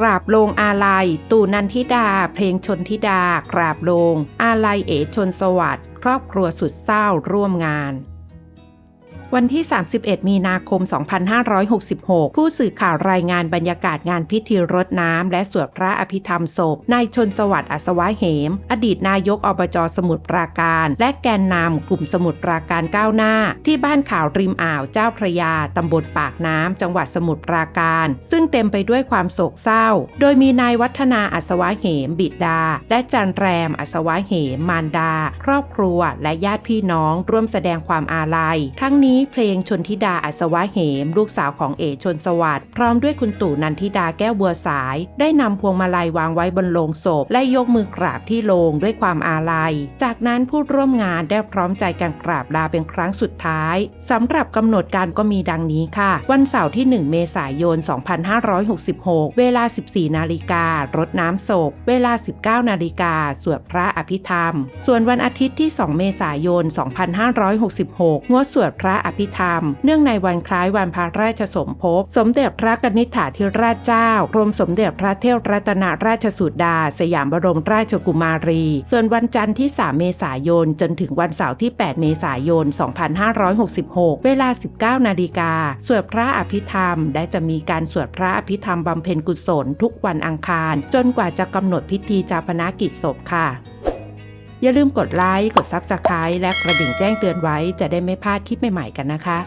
กราบลงอาลัย ตู่นันทิดา เพลงชนทิดา กราบลง อาลัยเอชนสวัสดิ์ ครอบครัวสุดเศร้าร่วมงาน วันที่ 31 มีนาคม 2566 ผู้สื่อข่าวรายงานบรรยากาศงานพิธีรดน้ำและสวดพระอภิธรรมศพนายชนสวัสดิ์อัศวะเหม อดีตนายกอบจสมุทรปราการ และแกนนำกลุ่มสมุทรปราการก้าวหน้า ที่บ้านข่าวริมอ่าวเจ้าพระยาตำบลปากน้ำจังหวัดสมุทรปราการ ซึ่งเต็มไปด้วยความโศกเศร้า โดยมีนายวัฒนาอัศวะเหม บิดา และจันแรม อัศวะเหม มารดา ครอบครัว และญาติพี่น้องร่วมแสดงความอาลัย ทั้งนี้เพลงชนทิดาอัศวะเหม ลูกสาวของเอชนสวัสดิ์พร้อมด้วยคุณตู่นันทิดาแก้วบัวสาย ได้นำพวงมาลัยวางไว้บนโลงศพ และยกมือกราบที่โลงด้วยความอาลัย จากนั้นผู้ร่วมงานได้พร้อมใจกันกราบลาเป็นครั้งสุดท้ายสำหรับกำหนดการก็มีดังนี้ค่ะ วันเสาร์ที่ 1 เมษายน 2566 เวลา 14 นาฬิการดน้ำศพ เวลา 19 นาฬิกาสวดพระอภิธรรม ส่วนวันอาทิตย์ที่ 2 เมษายน 2566 งดสวดพระอภิธรรม เนื่องในวันคล้ายวันพระราชสมภพ สมเด็จพระกนิษฐาธิราชเจ้ากรมสมเด็จพระเทพรัตนราชสุดา สยามบรมราชกุมารี ส่วนวันจันทร์ที่ 3 เมษายน จนถึงวันเสาร์ที่ 8 เมษายน 2566 เวลา 19 นาฬิกา สวดพระอภิธรรม และจะมีการสวดพระอภิธรรมบำเพ็ญกุศลทุกวันอังคาร จนกว่าจะกำหนดพิธีจาปนกิจศพค่ะ อย่าลืมกดไลค์ กด Subscribe และกระดิ่งแจ้งเตือนไว้จะได้ไม่พลาดคลิปใหม่ๆกันนะคะ